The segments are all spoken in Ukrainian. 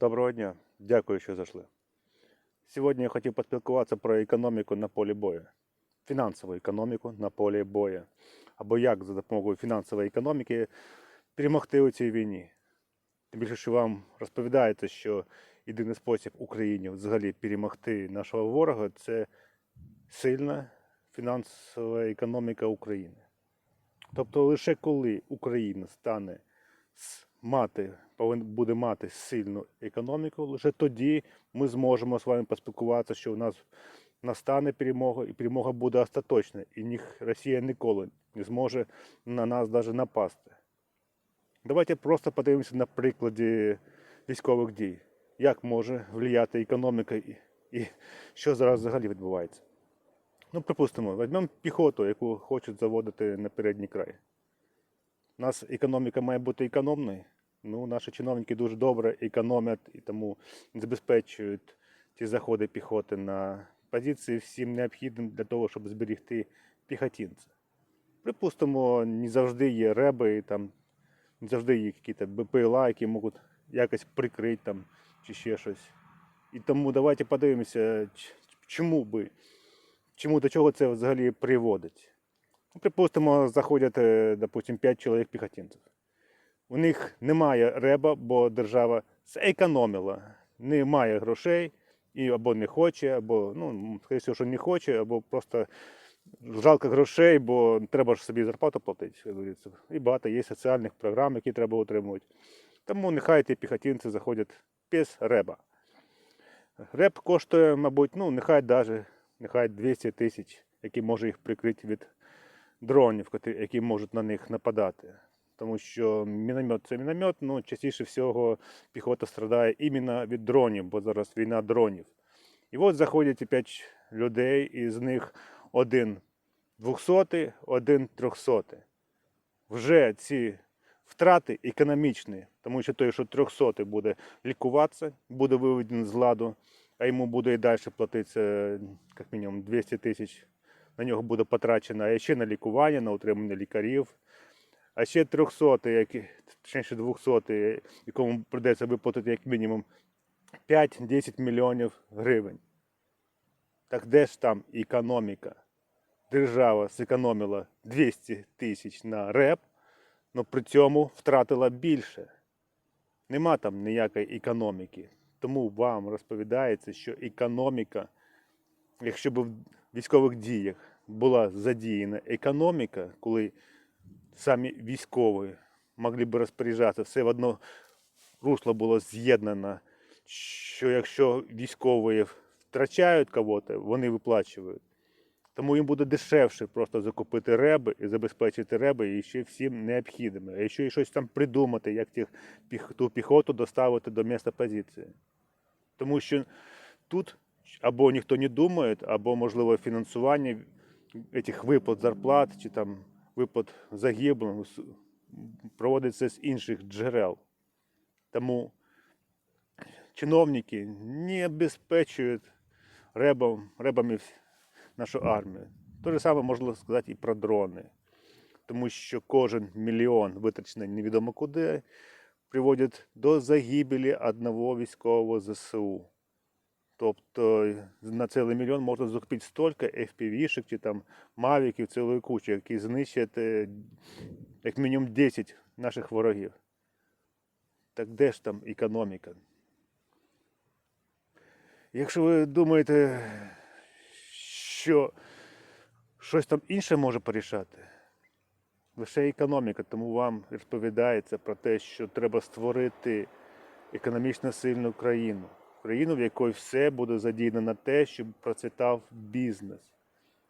Доброго дня, дякую, що зайшли. Сьогодні я хотів поспілкуватися про економіку на полі бою, фінансову економіку на полі бою, або як за допомогою фінансової економіки перемогти у цій війні. Тим більше, що вам розповідається, що єдиний спосіб Україні взагалі перемогти нашого ворога це сильна фінансова економіка України. Тобто лише коли Україна стане с- мати, повин- буде мати сильну економіку, лише тоді ми зможемо з вами поспілкуватися, що у нас настане перемога, і перемога буде остаточна, і ніх Росія ніколи не зможе на нас навіть напасти. Давайте просто подивимося на прикладі військових дій, як може впливати економіка і, і що зараз взагалі відбувається. Ну, припустимо, візьмемо піхоту, яку хочуть заводити на передній край. У нас економіка має бути економною. Ну, наші чиновники дуже добре економять і тому забезпечують ті заходи піхоти на позиції всім необхідним для того, щоб зберегти піхотинця. Припустимо, не завжди є реби, там не завжди є якісь БПЛА, які можуть якось прикрити там, чи ще щось. І тому давайте подивимося, чому би, чому до чого це взагалі приводить. Ну, Припустимо, заходять, е, допустим, 5 чоловік піхотинців. У них немає реба, бо держава зекономила. Немає грошей, і або не хоче, або, ну, скоріше, що не хоче, або просто жалко грошей, бо треба ж собі зарплату платити. І багато є соціальних програм, які треба отримувати. Тому нехай ті піхотинці заходять без реба. Реп коштує, мабуть, ну, нехай навіть нехай 200 тисяч, які може їх прикрити від дронів, які можуть на них нападати. Тому що міномет це міномет, ну частіше всього піхота страдає іменно від дронів, бо зараз війна дронів. І от заходять і 5 людей, і з них один 200, один 300. Вже ці втрати економічні, тому що той, що 300 буде лікуватися, буде виведений з ладу, а йому буде і далі платитися як мінімум 200 тисяч. На нього буде потрачено ще на лікування, на утримання лікарів. А ще 300, які, точніше 200, якому прийдеться виплатити як мінімум 5-10 мільйонів гривень. Так де ж там економіка? Держава зекономила 200 тисяч на РЕП, але при цьому втратила більше. Нема там ніякої економіки. Тому вам розповідається, що економіка, якщо б в військових діях була задіяна економіка, коли самі військові могли б розпоряджатися, все в одно русло було з'єднано, що якщо військові втрачають кого-то, вони виплачують. Тому їм буде дешевше просто закупити реби і забезпечити реби і ще всім необхідними. А ще й щось там придумати, як тих, ту піхоту доставити до місця позиції. Тому що тут або ніхто не думає, або, можливо, фінансування цих виплат зарплат чи там виплат загиблим проводиться з інших джерел. Тому чиновники не обезпечують ребам, ребами нашу армію. Те ж саме можна сказати і про дрони. Тому що кожен мільйон витрачений невідомо куди приводить до загибелі одного військового ЗСУ. Тобто на цілий мільйон можна закупити стільки FPV-шок чи там мавіків цілої кучі, які знищать е, як мінімум 10 наших ворогів. Так де ж там економіка? Якщо ви думаєте, що щось там інше може порішати, лише економіка, тому вам розповідається про те, що треба створити економічно сильну країну. Країну, в якій все буде задіяно на те, щоб процвітав бізнес.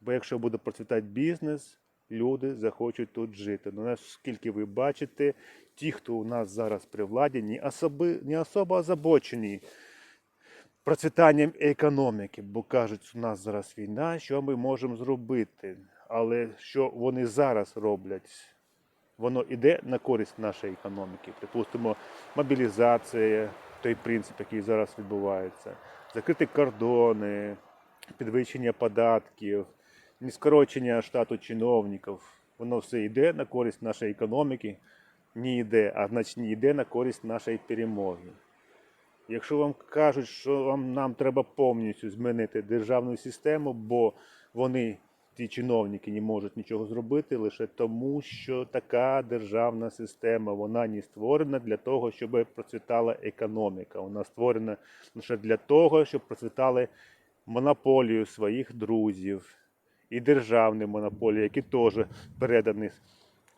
Бо якщо буде процвітати бізнес, люди захочуть тут жити. Ну, наскільки ви бачите, ті, хто у нас зараз при владі, не, особи, не особо озабочені процвітанням економіки, бо кажуть, у нас зараз війна, що ми можемо зробити. Але що вони зараз роблять? Воно йде на користь нашої економіки. Припустимо, мобілізація, той принцип, який зараз відбувається, закриті кордони, підвищення податків, скорочення штату чиновників. Воно все йде на користь нашої економіки, не йде, а значить не йде на користь нашої перемоги. Якщо вам кажуть, що вам нам треба повністю змінити державну систему, бо вони, ті чиновники, не можуть нічого зробити лише тому, що така державна система вона не створена для того, щоб процвітала економіка. Вона створена лише для того, щоб процвітали монополію своїх друзів і державні монополії, які теж передані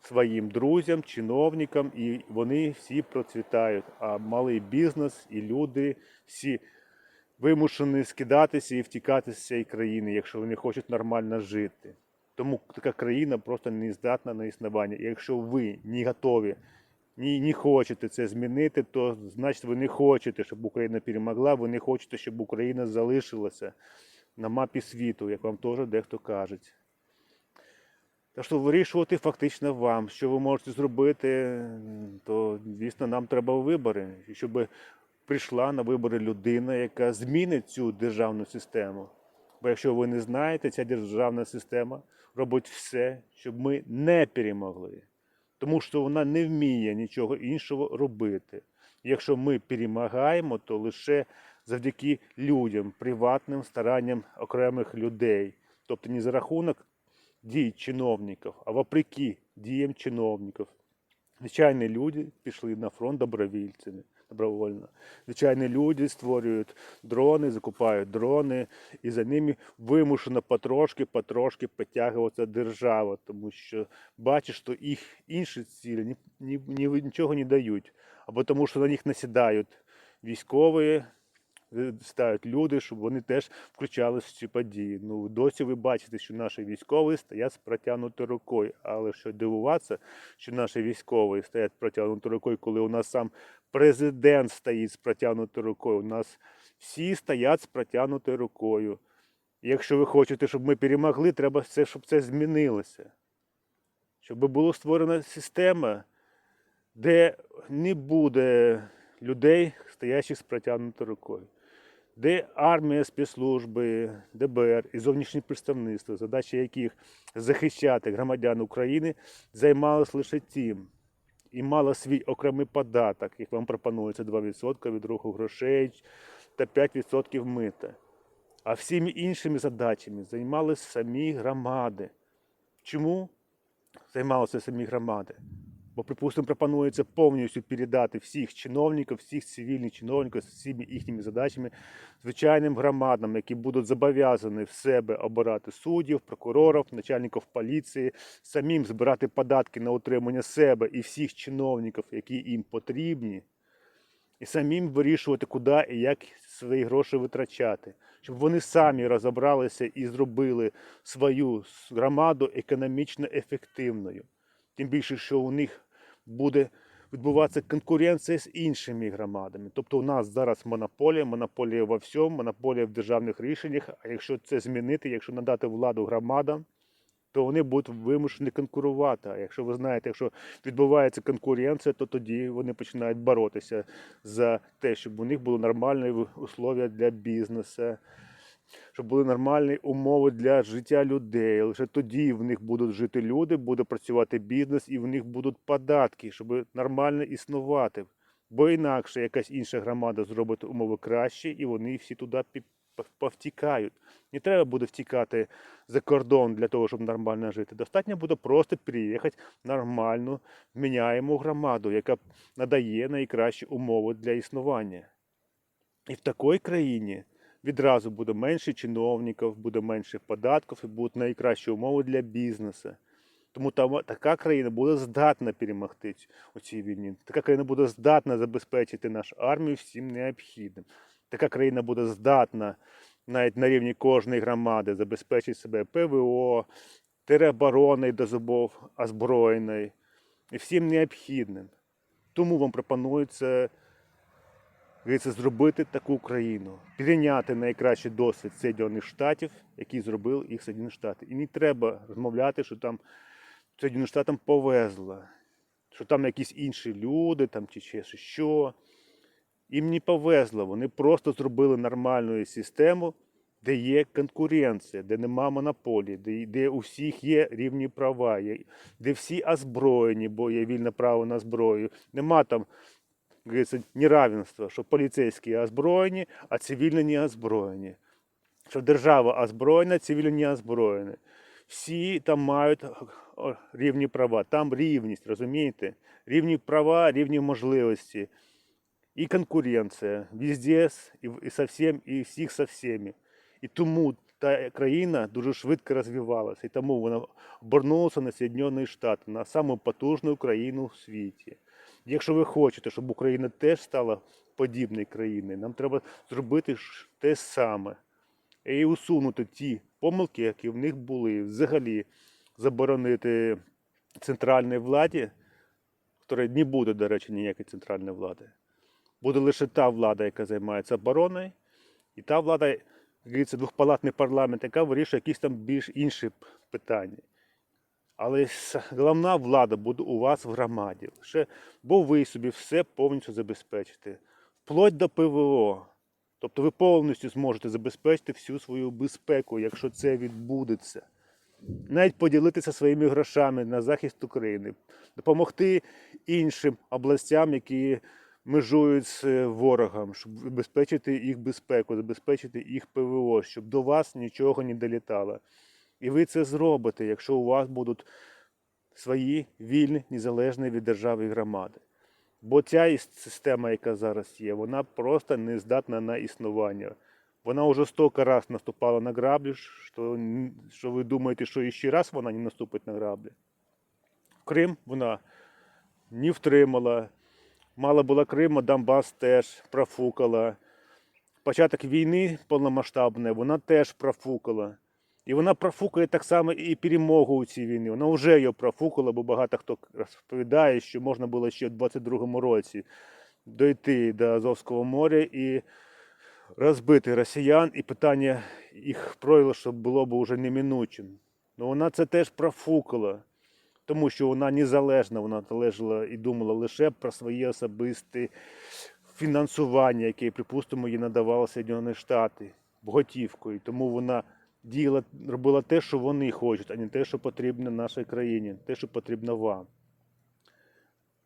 своїм друзям, чиновникам, і вони всі процвітають. А малий бізнес і люди всі вимушені скидатися і втікати з цієї країни, якщо вони хочуть нормально жити. Тому така країна просто не здатна на існування. І якщо ви не готові, не, не хочете це змінити, то значить ви не хочете, щоб Україна перемогла, ви не хочете, щоб Україна залишилася на мапі світу, як вам теж дехто каже. Так що вирішувати фактично вам, що ви можете зробити, то звісно нам треба вибори. Щоб прийшла на вибори людина, яка змінить цю державну систему. Бо якщо ви не знаєте, ця державна система робить все, щоб ми не перемогли. Тому що вона не вміє нічого іншого робити. Якщо ми перемагаємо, то лише завдяки людям, приватним старанням окремих людей. Тобто не за рахунок дій чиновників, а вопреки діям чиновників. Звичайні люди пішли на фронт добровільцями, добровольно. Звичайні люди створюють дрони, закупають дрони, і за ними вимушено потрошки, потрошки підтягуватися держава, тому що бачиш, що їх інші цілі ні, ні, ні- нічого не дають, або тому, що на них насідають військові, ставлять люди, щоб вони теж включалися в ці події. Ну, досі ви бачите, що наші військові стоять з протягнутою рукою. Але що дивуватися, що наші військові стоять з протягнутою рукою, коли у нас сам президент стоїть з протягнутою рукою. У нас всі стоять з протягнутою рукою. Якщо ви хочете, щоб ми перемогли, треба все, щоб це змінилося. Щоб була створена система, де не буде людей, стоячих з протягнутою рукою де армія, спецслужби, ДБР і зовнішні представництва, задача яких захищати громадян України, займалися лише тим. І мала свій окремий податок, як вам пропонується 2% від руху грошей та 5% мита. А всіми іншими задачами займалися самі громади. Чому займалися самі громади? Бо, припустимо, пропонується повністю передати всіх чиновників, всіх цивільних чиновників з всіми їхніми задачами звичайним громадам, які будуть зобов'язані в себе обирати суддів, прокурорів, начальників поліції, самим збирати податки на утримання себе і всіх чиновників, які їм потрібні, і самим вирішувати, куди і як свої гроші витрачати, щоб вони самі розібралися і зробили свою громаду економічно ефективною. Тим більше, що у них буде відбуватися конкуренція з іншими громадами. Тобто у нас зараз монополія, монополія во всьому, монополія в державних рішеннях. А якщо це змінити, якщо надати владу громадам, то вони будуть вимушені конкурувати. А якщо ви знаєте, якщо відбувається конкуренція, то тоді вони починають боротися за те, щоб у них були нормальні условия для бізнесу, щоб були нормальні умови для життя людей. Лише тоді в них будуть жити люди, буде працювати бізнес і в них будуть податки, щоб нормально існувати. Бо інакше якась інша громада зробить умови кращі, і вони всі туди повтікають. Не треба буде втікати за кордон для того, щоб нормально жити. Достатньо буде просто переїхати в нормальну, вміняєму громаду, яка надає найкращі умови для існування. І в такій країні відразу буде менше чиновників, буде менше податків і будуть найкращі умови для бізнесу. Тому там, така країна буде здатна перемогти у цій війні. Така країна буде здатна забезпечити нашу армію всім необхідним. Така країна буде здатна навіть на рівні кожної громади забезпечити себе ПВО, теробороною до зубов, озброєною і всім необхідним. Тому вам пропонується Говориться, зробити таку країну, перейняти найкращий досвід Соєдинених Штатів, який зробив їх Соєдинені Штати. І не треба розмовляти, що там Соєдиненим Штатам повезло, що там якісь інші люди, там чи ще що. Їм не повезло, вони просто зробили нормальну систему, де є конкуренція, де нема монополії, де, де у всіх є рівні права, де всі озброєні, бо є вільне право на зброю. Нема там говориться, неравенство, що поліцейські озброєні, а цивільні не озброєні. Що держава озброєна, цивільні не озброєні. Всі там мають о, рівні права. Там рівність, розумієте? Рівні права, рівні можливості. І конкуренція везде с- і, в- і со всім, і всіх со всіми. І тому та країна дуже швидко розвивалася, і тому вона обернулася на Соєднані Штати, на саму потужну країну в світі. Якщо ви хочете, щоб Україна теж стала подібною країною, нам треба зробити те саме і усунути ті помилки, які в них були. Взагалі заборонити центральній владі, яка не буде, до речі, ніякої центральної влади. Буде лише та влада, яка займається обороною, і та влада, говориться, двохпалатний парламент, яка вирішує якісь там більш інші питання. Але головна влада буде у вас в громаді. Лише, бо ви собі все повністю забезпечите. Вплоть до ПВО. Тобто ви повністю зможете забезпечити всю свою безпеку, якщо це відбудеться. Навіть поділитися своїми грошами на захист України, допомогти іншим областям, які межують з е, ворогом, щоб забезпечити їх безпеку, забезпечити їх ПВО, щоб до вас нічого не долітало. І ви це зробите, якщо у вас будуть свої вільні, незалежні від держави громади. Бо ця система, яка зараз є, вона просто не здатна на існування. Вона вже стільки раз наступала на граблі, що, що ви думаєте, що ще раз вона не наступить на граблі. Крим вона не втримала. Мало було Криму, Донбас теж профукала. Початок війни повномасштабної вона теж профукала. І вона профукає так само і перемогу у цій війні. Вона вже її профукала, бо багато хто розповідає, що можна було ще в 22-му році дойти до Азовського моря і розбити росіян, і питання їх проіграшу було б уже неминучим. Ну вона це теж профукала, тому що вона незалежна, вона належала і думала лише про своє особисте фінансування, яке, припустимо, їй надавали Соєднані Штати готівкою. Тому вона діяла, робила те, що вони хочуть, а не те, що потрібно нашій країні, те, що потрібно вам.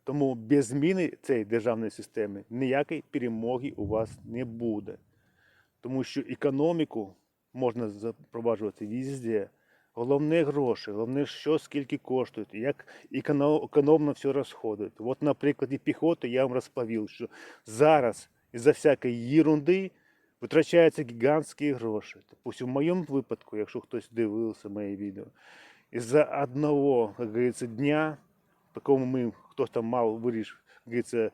Тому без зміни цієї державної системи ніякої перемоги у вас не буде. Тому що економіку можна запроваджувати везде. Головне гроші, головне, що скільки коштує, як еконо- економно все розходить. От на прикладі піхоти я вам розповів, що зараз із-за всякої ерунди витрачаються гігантські гроші. Тобто, в моєму випадку, якщо хтось дивився моє відео, із-за одного, як говориться, дня, по якому ми хтось там мав вирішити, говориться,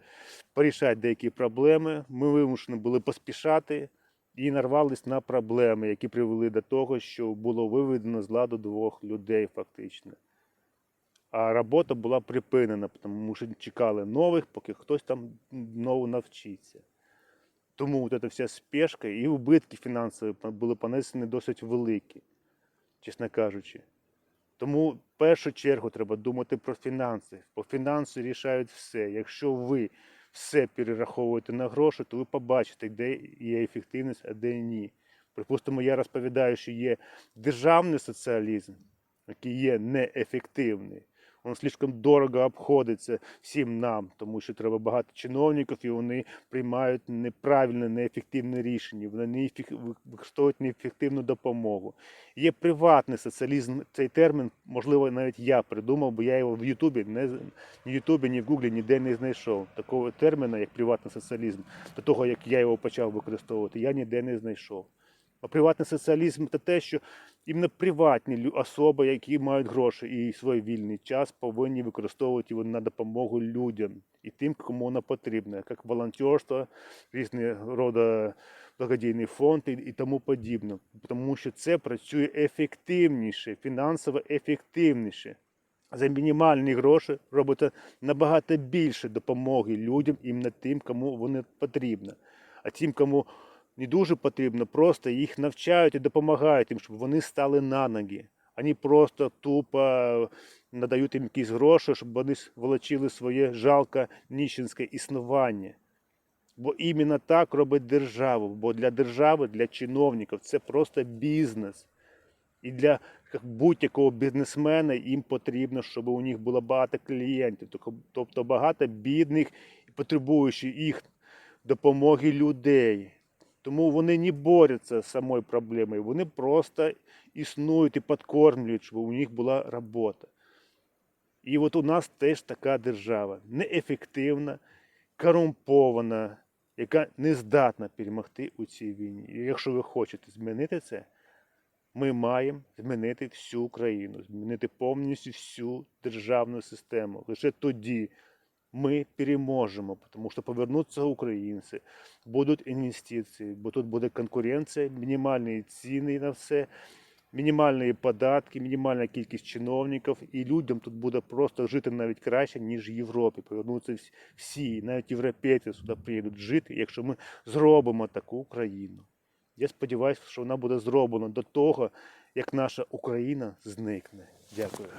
порішати деякі проблеми, ми вимушені були поспішати і нарвались на проблеми, які привели до того, що було виведено з ладу двох людей фактично. А робота була припинена, тому що чекали нових, поки хтось там знову навчиться. Тому от ця вся спешка і убитки фінансові були понесені досить великі, чесно кажучи. Тому в першу чергу треба думати про фінанси. Бо фінанси рішають все. Якщо ви все перераховуєте на гроші, то ви побачите, де є ефективність, а де ні. Припустимо, я розповідаю, що є державний соціалізм, який є неефективний. Він слишком дорого обходиться всім нам, тому що треба багато чиновників, і вони приймають неправильне, неефективне рішення, вони використовують неефективну допомогу. Є приватний соціалізм, цей термін, можливо, навіть я придумав, бо я його в Ютубі, не, в Ютубі, ні в Гуглі ніде не знайшов. Такого терміна, як приватний соціалізм, до того, як я його почав використовувати, я ніде не знайшов. А приватний соціалізм це те, що іменно приватні особи, які мають гроші і свій вільний час, повинні використовувати його на допомогу людям і тим, кому воно потрібно, як волонтерство, різні роди благодійний фонд і, тому подібне. Тому що це працює ефективніше, фінансово ефективніше. За мінімальні гроші робите набагато більше допомоги людям, іменно тим, кому вони потрібно. А тим, кому не дуже потрібно, просто їх навчають і допомагають їм, щоб вони стали на ноги. Вони просто тупо надають їм якісь гроші, щоб вони волочили своє жалке ніщенське існування. Бо іменно так робить держава. Бо для держави, для чиновників це просто бізнес. І для будь-якого бізнесмена їм потрібно, щоб у них було багато клієнтів, Тобто- багато бідних і потребуючи їх допомоги людей. Тому вони не борються з самою проблемою, вони просто існують і підкормлюють, щоб у них була робота. І от у нас теж така держава неефективна, корумпована, яка не здатна перемогти у цій війні. І якщо ви хочете змінити це, ми маємо змінити всю Україну, змінити повністю всю державну систему. Лише тоді ми переможемо, тому що повернуться українці, будуть інвестиції, бо тут буде конкуренція, мінімальні ціни на все, мінімальні податки, мінімальна кількість чиновників, і людям тут буде просто жити навіть краще, ніж в Європі. Повернуться всі- навіть європейці сюди приїдуть жити, якщо ми зробимо таку країну. Я сподіваюся, що вона буде зроблена до того, як наша Україна зникне. Дякую.